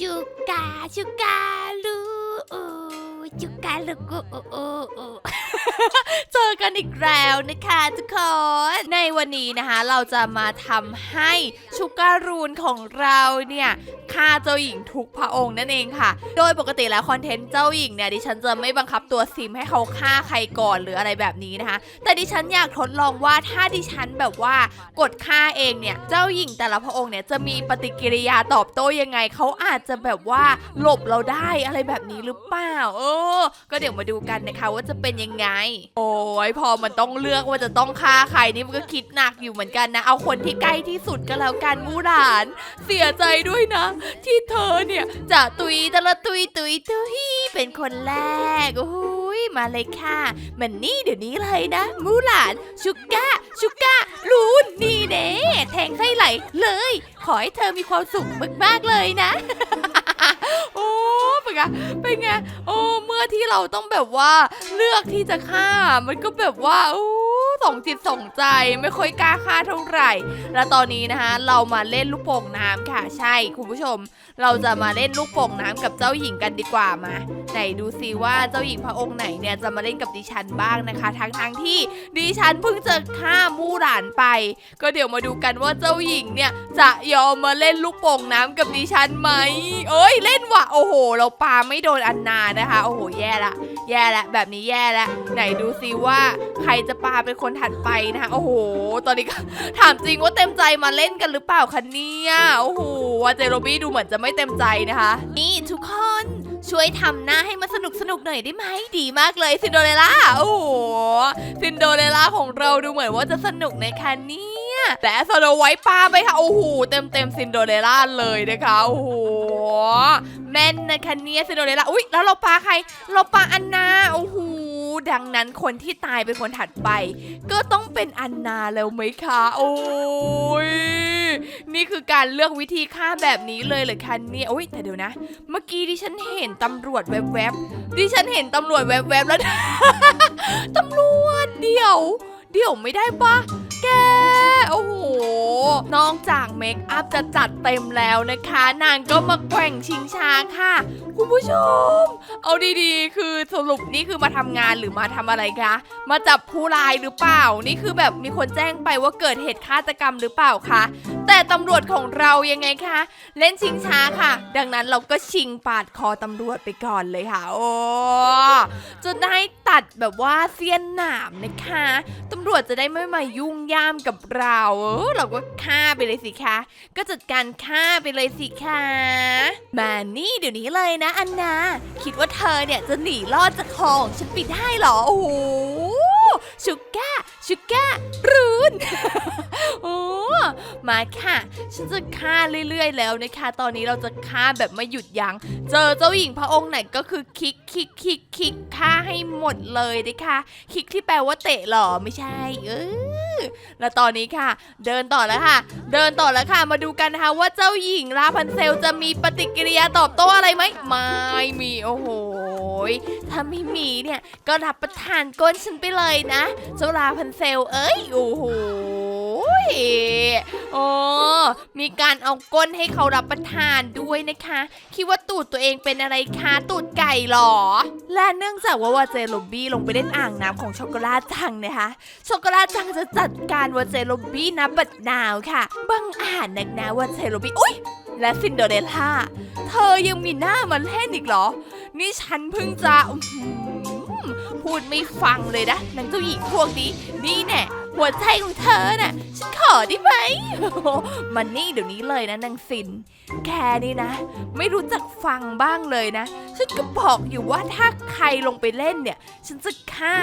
ชูกาชูกาลูอูชูกาลูกูอูอูอู เจอกันอีกแล้วนะคะทุกคน ในวันนี้นะคะ เราจะมาทำให้ชูการูนของเราเนี่ยฆ่าเจ้าหญิงทุกพระองค์นั่นเองค่ะ โดยปกติแล้วคอนเทนต์เจ้าหญิงเนี่ยดิฉันจะไม่บังคับตัวซิมให้เขาฆ่าใครก่อนหรืออะไรแบบนี้นะคะ แต่ดิฉันอยากทดลองว่าถ้าดิฉันแบบว่ากดฆ่าเองเนี่ยเจ้าหญิงแต่ละพระองค์เนี่ยจะมีปฏิกิริยาตอบโต้ยังไงเขาอาจจะแบบว่าหลบเราได้อะไรแบบนี้หรือเปล่า เออ ก็เดี๋ยวมาดูกันนะคะว่าจะเป็นยังไงโอ้ยพอมันต้องเลือกว่าจะต้องฆ่าใครนี่มันก็คิดหนักอยู่เหมือนกันนะ เอาคนที่ใกล้ที่สุดก็แล้วกันมูหลาน เสียใจด้วยนะ ที่เธอเนี่ยจะตุยตะละตุยตุยตุยเป็นคนแรกโอ้ยมาเลยค่ะ มันนี่เดี๋ยวนี้เลยนะ มูหลานชุก้าชุก้าลูนนี่เน่แทงไส้ไหลเลย ขอให้เธอมีความสุขมากๆเลยนะ โอ้เป็นไงเป็นไงโอ้เมื่อที่เราต้องแบบว่าเลือกที่จะฆ่ามันก็แบบว่าโอ้ สองจิตสองใจไม่ค่อยกล้าฆ่าเท่าไหร่ แล้วตอนนี้นะคะเรามาเล่นลูกโป่งน้ำค่ะใช่คุณผู้ชม เราจะมาเล่นลูกโป่งน้ำกับเจ้าหญิงกันดีกว่ามาไหนดูซิว่าเจ้าหญิงพระองค์ไหนเนี่ยจะมาเล่นกับดิฉันบ้างนะคะทั้งทั้งๆที่ดิฉันเพิ่งจะฆ่ามู่หลานไป ก็เดี๋ยวมาดูกันว่าเจ้าหญิงเนี่ยจะยอมมาเล่นลูกโป่งน้ำกับดิฉันไหม เอ้ยเล่นว่ะโอ้โห เราปาไม่โดนอันนานะคะ โอ้โหแย่ละ แย่ละแบบนี้แย่ละ ไหนดูซิว่าใครจะปาเป็นคนถัดไปนะคะโอ้โห ตอนนี้ก็ถามจริงว่าเต็มใจมาเล่นกันหรือเปล่าคะเนี่ยโอ้โหว่าเจโรบี้ดูเหมือนจะไม่เต็มใจนะคะ นี่ทุกคนช่วยทำหน้าให้มันสนุกสนุกๆหน่อยได้ไหมดีมากเลยซินโดเรล่าโอ้โหซินโดเรล่าของเราดูเหมือนว่าจะสนุกนะคะเนี่ยแต่สโนไวท์ปาไปค่ะโอ้โหเต็มเต็มๆซินโดเรล่าเลยนะคะโอ้โหแม่นนะคะเนี่ยซินโดเรล่าอุ้ยแล้วเราปาใคร เราปาอันนาโอ้โห ดังนั้นคนที่ตายเป็นคนถัดไป ก็ต้องเป็นอันนาแล้วไหมคะ โอ้ยนี่คือการเลือกวิธีฆ่าแบบนี้เลยเหรอคะเนี่ยโอ้ยแต่เดี๋ยวนะ เมื่อกี้ดิฉันเห็นตำรวจแวบๆดิฉันเห็นตำรวจแวบๆแล้วตำรวจเดี๋ยว เดี๋ยวไม่ได้ปะแกโอ้โห นอกจากเมคอัพจะจัดเต็มแล้วนะคะ นางก็มาแกว่งชิงช้าค่ะ คุณผู้ชม เอาดีๆ คือสรุปนี่คือมาทำงานหรือมาทำอะไรคะ มาจับผู้ร้ายหรือเปล่า นี่คือแบบมีคนแจ้งไปว่าเกิดเหตุฆาตกรรมหรือเปล่าคะ แต่ตำรวจของเรายังไงคะ เล่นชิงช้าค่ะ ดังนั้นเราก็ชิงปาดคอตำรวจไปก่อนเลยค่ะ โอ้จะได้ตัดแบบว่าเสี้ยนหนามนะคะ ตำรวจจะได้ไม่มายุ่งย่ามกับเราเออเราก็ฆ่าไปเลยสิคะ ก็จัดการฆ่าไปเลยสิคะ มานี่เดี๋ยวนี้เลยนะอันนา คิดว่าเธอเนี่ยจะหนีรอดจากคอของฉันไปได้เหรอ โอ้โห ชุก้าชุก้ารูนโอ้มาค่ะ ฉันจะฆ่าเรื่อยๆ แล้วนะคะ ตอนนี้เราจะฆ่าแบบไม่หยุดยัง้งเจอเจ้าหญิงพระองค์ไหนก็คือคลิกคลิกคลิกคลิกฆ่าให้หมดเลยนะคะคลิกที่แปลว่าเตะหรอไม่ใช่ เออแล้วตอนนี้ค่ะ เดินต่อแล้วค่ะ เดินต่อแล้วค่ะ มาดูกันนะคะว่าเจ้าหญิงลาพันเซลจะมีปฏิกิริยาตอบโต้อะไรไหมไม่มีโอ้โห ยถ้าไม่มีเนี่ย ก็รับประทานก้นฉันไปเลยนะเจ้าลาพันเซล เอ้ย โอ้โหโอ้มีการเอาก้นให้เขารับประทานด้วยนะคะ คิดว่าตูดตัวเองเป็นอะไรคะ ตูดไก่เหรอ และเนื่องจากว่าวาเจโรบี้ลงไปเล่นอ่างน้ำของช็อกโกแลตจังนะคะ ช็อกโกแลตจังจะจัดการวาเจโรบี้นะบัดนาวค่ะ บังอาจนักนะวาเจโรบี้ อุ้ยและซินโดเรลล่า เธอยังมีหน้ามาเล่นอีกเหรอ นี่ฉันเพิ่งจะพูดไม่ฟังเลยนะนางเจ้าหญิงพวกนี้ นี่แน่ หัวใจของเธอน่ะ ฉันขอได้ไหมมันนี่เดี๋ยวนี้เลยนะนางซิน แกนี่นะ ไม่รู้จักฟังบ้างเลยนะ ฉันก็บอกอยู่ว่าถ้าใครลงไปเล่นเนี่ย ฉันจะฆ่า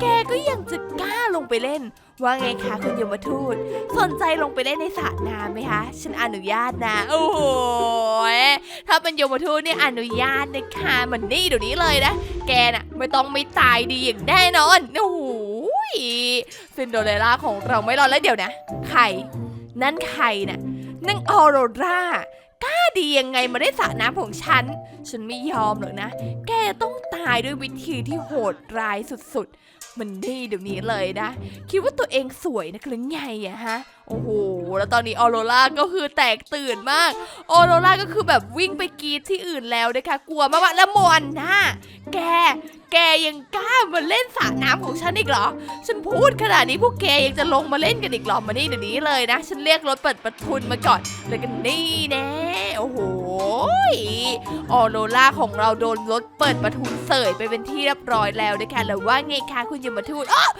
แกก็ยังจะกล้าลงไปเล่น ว่าไงคะคุณยมทูต สนใจลงไปเล่นในสระน้ำไหมคะ ฉันอนุญาตนะ โอ้โหยถ้าเป็นยมทูตเนี่ยอนุญาตนะคะมันนี่เดี๋ยวนี้เลยนะ แกน่ะไม่ต้องไม่ตายดีอย่างแน่นอน โอ้โห ซินโดเรลล่าของเราไม่รอดแล้วเดี๋ยวนะ ใคร นั่นใครน่ะนั่งออโรรากล้าดียังไงมาได้สระน้ำของฉัน ฉันไม่ยอมหรอกนะ แกต้องตายด้วยวิธีที่โหดร้ายสุดๆ มันนี่เดี๋ยวนี้เลยนะ คิดว่าตัวเองสวยนะหรือไงอะฮะ โอ้โห แล้วตอนนี้ออโรล่าก็คือแตกตื่นมาก ออโรล่าก็คือแบบวิ่งไปกรีดที่อื่นแล้วนะคะ กลัวมากๆแล้วมอนนะ แกแก ยังกล้ามาเล่นสระน้ำของฉันอีกเหรอ ฉันพูดขนาดนี้พวกแกยังจะลงมาเล่นกันอีกเหรอมานี่เดี๋ยวนี้เลยนะ ฉันเรียกรถเปิดประทุนมาก่อนแล้วกันนี่แน่โอ้โหออโรล่าของเราโดนรถเปิดประทุนเสยไปเป็นที่เรียบร้อยแล้วนะคะแล้วว่าไงคะคุณยมทูตอ้าว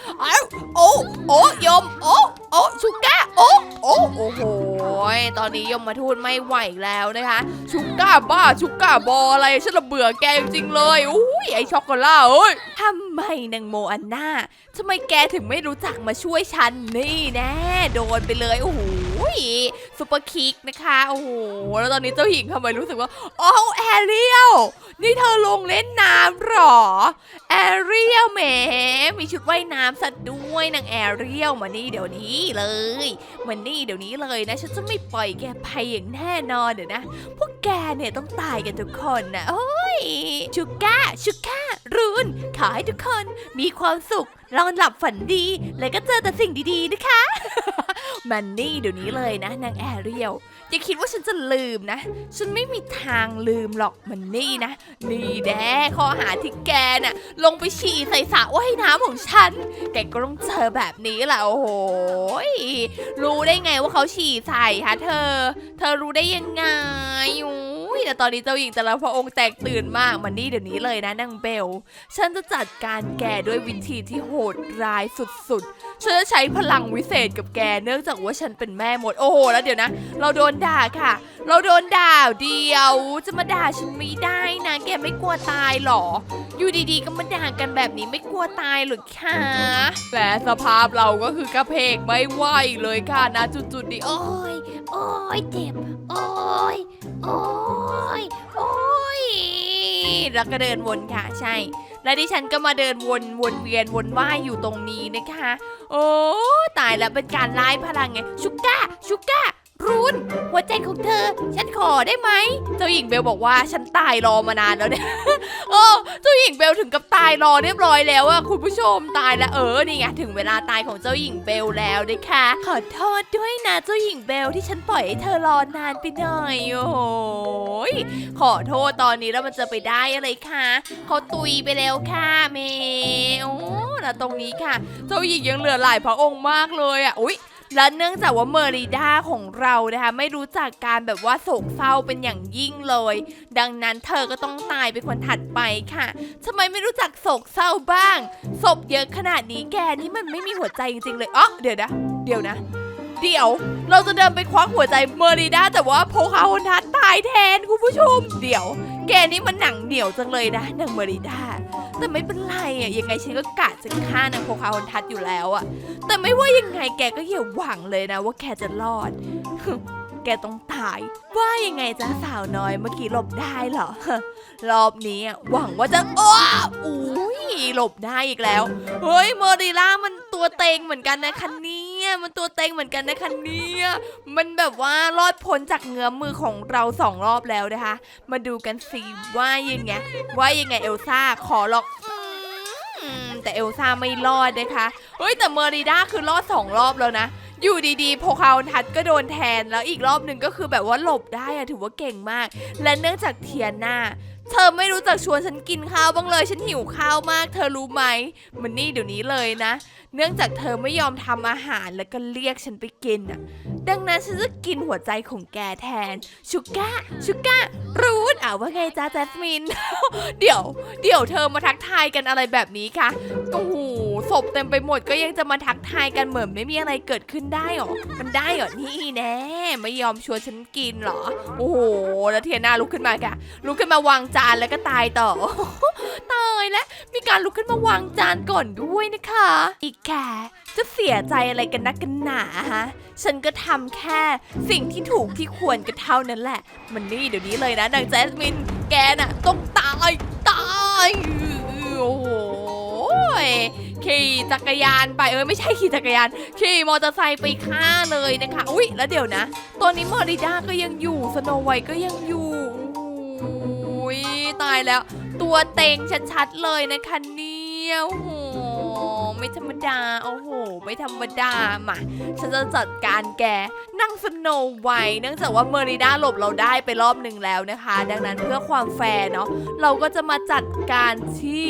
โอ้โอ้ยมโอ้โอ้ชุก้าโอ้โอ้โอ้โห ตอนนี้ยมาทูตไม่ไหวแล้วนะคะ ชุก้าบ้าชุก้าบออะไรฉันระเบื่อแกจริงเลยอุ้ยไอช็อกโกแลตเอ้ยทำไมนางโมอันนาทำไมแกถึงไม่รู้จักมาช่วยฉันนี่แน่โดนไปเลยโอ้โห ซุปเปอร์คิกนะคะโอ้โหแล้วตอนนี้เจ้าหญิงทำไมรู้สึกว่าโอ้แอเรียลนี่เธอลงเล่นน้ำหรอแอเรียลแหมมีชุดว่ายน้ำซะด้วยนางแอเรียลมานี่เดี๋ยวนี้เลยมานี่เดี๋ยวนี้เลยนะฉันจะไม่ปล่อยแกไปอย่างแน่นอนเดี๋ยวนะพวก แกเนี่ยต้องตายกันทุกคนนะโอ้ยชุก้าชุก้ารุนขอให้ทุกคนมีความสุขนอนหลับฝันดี แล้วก็เจอแต่สิ่งดีๆนะคะ มันนี่เดี๋ยวนี้เลยนะนางแอเรียลอย่าคิดว่าฉันจะลืมนะ ฉันไม่มีทางลืมหรอกมันนี่นะ นี่แน่ข้อหาที่แกน่ะ ลงไปฉี่ใส่สระว่ายน้ำของฉัน แกก็ต้องเจอแบบนี้แหละโอ้โหยรู้ได้ไงว่าเขาฉี่ใส่ฮะเธอ เธอรู้ได้ยังไงอุ้ย แต่ตอนนี้เจ้าหญิงแต่ละพระองค์แตกตื่นมากมันนี่เดี๋ยวนี้เลยนะนางเบล ฉันจะจัดการแกด้วยวิธีที่โหดร้ายสุดๆ ฉันจะใช้พลังวิเศษกับแกเนื่องจากว่าฉันเป็นแม่หมด โอ้โห แล้วเดี๋ยวนะ เราโดนด่าค่ะ เราโดนด่าเดียว จะมาด่าฉันไม่ได้นะ แกไม่กลัวตายหรอ อยู่ดีๆ ก็มาด่ากันแบบนี้ไม่กลัวตายหรือคะและสภาพเราก็คือกระเพกไม่ไหวเลยค่ะนะจุดๆนี้โอ้ย โอ้ยเจ็บ โอ้ยโอ้ยโอ้ยแล้วก็เดินวนค่ะ ใช่ และดิฉันก็มาเดินวนวนเวียนวนว่ายอยู่ตรงนี้นะคะ โอ้ตายแล้วเป็นการไล่พลังไง ชุก้าชุก้า รุนหัวใจของเธอ ฉันขอได้ไหม เจ้าหญิงเบลบอกว่าฉันตายรอมานานแล้วเนี่ยโอ้เจ้าหญิงเบลถึงกับตายรอเรียบร้อยแล้วอะคุณผู้ชมตายแล้วเออนี่ไงถึงเวลาตายของเจ้าหญิงเบลแล้วนะคะขอโทษด้วยนะเจ้าหญิงเบลที่ฉันปล่อยให้เธอรอนานไปหน่อยโอ้โหยขอโทษตอนนี้แล้วมันจะไปได้อะไรคะเขาตุยไปแล้วค่ะเมโอ้แล้วตรงนี้ค่ะ เจ้าหญิงยังเหลือหลายพระองค์มากเลยอะอุ๊ย และเนื่องจากว่าเมอริด้าของเรานะคะไม่รู้จักการแบบว่าโศกเศร้าเป็นอย่างยิ่งเลย ดังนั้นเธอก็ต้องตายเป็นคนถัดไปค่ะทำไมไม่รู้จักโศกเศร้าบ้าง ศพเยอะขนาดนี้แกนี่มันไม่มีหัวใจจริงๆเลยอ๋อเดี๋ยวนะ เดี๋ยวนะเดี๋ยวเราจะเดินไปคว้าหัวใจเมอริด้าแต่ว่าโพคาฮอนทัสตายแทนคุณผู้ชม เดี๋ยว แกนี่มันหนังเหนียวจังเลยนะนางเมอริด้า แต่ไม่เป็นไรอะยังไงฉันก็กะจะฆ่านางโพคาฮอนทัสอยู่แล้วอะแต่ไม่ว่ายังไงแกก็อย่าหวังเลยนะว่าแกจะรอด แกต้องตาย ว่ายังไงจ้าสาวน้อยเมื่อกี้หลบได้เหรอ รอบนี้อะหวังว่าจะอ้ออุ้ยหลบได้อีกแล้ว เฮ้ยเมอริล่ามันตัวเต็งเหมือนกันนะคะ เนี่ยมันตัวเต็งเหมือนกันนะคะเนี่ย มันแบบว่ารอดพ้นจากเงื้อมมือของเราสองรอบแล้วนะคะ มาดูกันสิว่ายังไงว่ายังไงเอลซ่าขอหรอกแต่เอลซ่าไม่รอดนะคะ เฮ้ยแต่เมอริด้าคือรอดสองรอบแล้วนะ อยู่ดีๆโพคาวทัดก็โดนแทนแล้วอีกรอบหนึ่งก็คือแบบว่าหลบได้อะถือว่าเก่งมาก และเนื่องจากเทียนหน้าเธอไม่รู้จักชวนฉันกินข้าวบ้างเลย ฉันหิวข้าวมาก เธอรู้ไหม มันนี่เดี๋ยวนี้เลยนะ เนื่องจากเธอไม่ยอมทำอาหารแล้วก็เรียกฉันไปกินอะ ดังนั้นฉันจะกินหัวใจของแกแทนชูก้าชูก้า รูดอ่าว่าไงจ้าแจสมิน เดี๋ยว เดี๋ยวเธอมาทักทายกันอะไรแบบนี้คะโอ้โห ศพเต็มไปหมดก็ยังจะมาทักทายกันเหมือนไม่มีอะไรเกิดขึ้นได้หรอ มันได้เหรอ นี่แน่ไม่ยอมชวนฉันกินเหรอ โอ้โห แล้วเทียนาลุกขึ้นมาค่ะลุกขึ้นมาวางจานแล้วก็ตายต่อ ตายแล้วมีการลุกขึ้นมาวางจานก่อนด้วยนะคะ อีกแกจะเสียใจอะไรกันนักกันหนาฮะ ฉันก็ทำแค่สิ่งที่ถูกที่ควรก็เท่านั้นแหละ มันนี่เดี๋ยวนี้เลยนะนางแจสมิน แกน่ะต้องตาย ตาย โอ้โห ขี่จักรยานไปเออไม่ใช่ขี่จักรยานขี่มอเตอร์ไซค์ไปฆ่าเลยนะคะ อุ๊ยแล้วเดี๋ยวนะตอนนี้มอริด้าก็ยังอยู่สโนไวท์ก็ยังอยู่อุ๊ยตายแล้ว ตัวเต็งชัดๆเลยนะคะเนี่ยโอ้โหไม่ธรรมดาโอ้โห ไม่ธรรมดามาฉันจะจัดการแกนั่งสโนไวเนื่องจากว่าเมอริด้าหลบเราได้ไปรอบหนึ่งแล้วนะคะ ดังนั้นเพื่อความแฟร์เนาะเราก็จะมาจัดการที่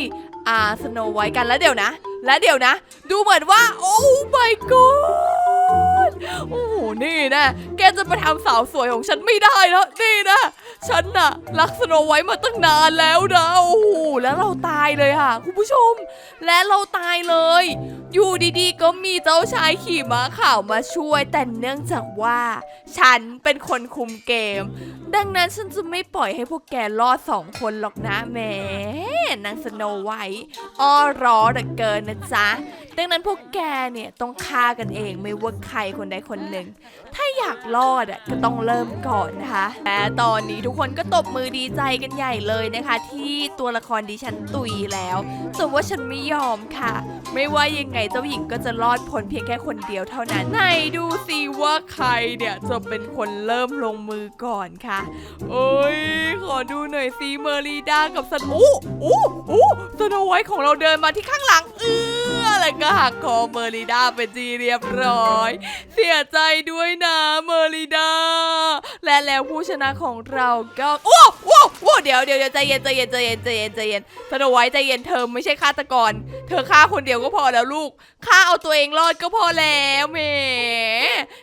อาสโนไวท์กันแล้วเดี๋ยวนะ และเดี๋ยวนะ ดูเหมือนว่า โอ้ my god โอ้โหนี่นะ แกจะมาทำสาวสวยของฉันไม่ได้แล้วนี่นะ ฉันน่ะ รักสโนไวท์มาตั้งนานแล้วนะโอ้โหแล้วเราตายเลยค่ะ คุณผู้ชม และเราตายเลย อยู่ดีๆ ก็มีเจ้าชายขี่ม้าขาวมาช่วย แต่เนื่องจากว่า ฉันเป็นคนคุมเกม ดังนั้นฉันจะไม่ปล่อยให้พวกแกรอดสองคนหรอกนะแหม นางสโนไวท์อ้อร้อเหลือเกินนะจ๊ะ ดังนั้นพวกแกเนี่ยต้องฆ่ากันเองไม่ว่าใครคนใดคนหนึ่ง ถ้าอยากรอดอะก็ต้องเริ่มก่อนนะคะและตอนนี้ทุกคนก็ตบมือดีใจกันใหญ่เลยนะคะ ที่ตัวละครดิฉันตุยแล้วแต่ว่าฉันไม่ยอมค่ะ ไม่ว่ายังไงเจ้าหญิงก็จะรอดพ้นเพียงแค่คนเดียวเท่านั้นไหนดูสิว่าใครเนี่ยจะเป็นคนเริ่มลงมือก่อนค่ะ โอ้ยขอดูหน่อยสิเมอรีดากับสันโอ้โอ้โอ้สโนไวท์ของเราเดินมาที่ข้างหลัง เอื้อแล้วก็หักคอเมอรีดาเป็นทีเรียบร้อย เสียใจด้วยนะเมอริดา และแล้วผู้ชนะของเราก็โอ้โอ้โอ้เดี๋ยวเดี๋ยวใจเย็นใจเย็นใจเย็นใจเย็นใจเย็นสโนไว้ใจเย็นเธอไม่ใช่ฆาตกร เธอฆ่าคนเดียวก็พอแล้วลูกฆ่าเอาตัวเองรอดก็พอแล้วแหม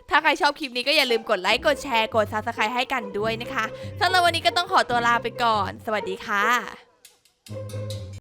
ถ้าใครชอบคลิปนี้ก็อย่าลืมกดไลค์กดแชร์กดซับสไครต์ให้กันด้วยนะคะสำหรับวันนี้ก็ต้องขอตัวลาไปก่อน สวัสดีค่ะ you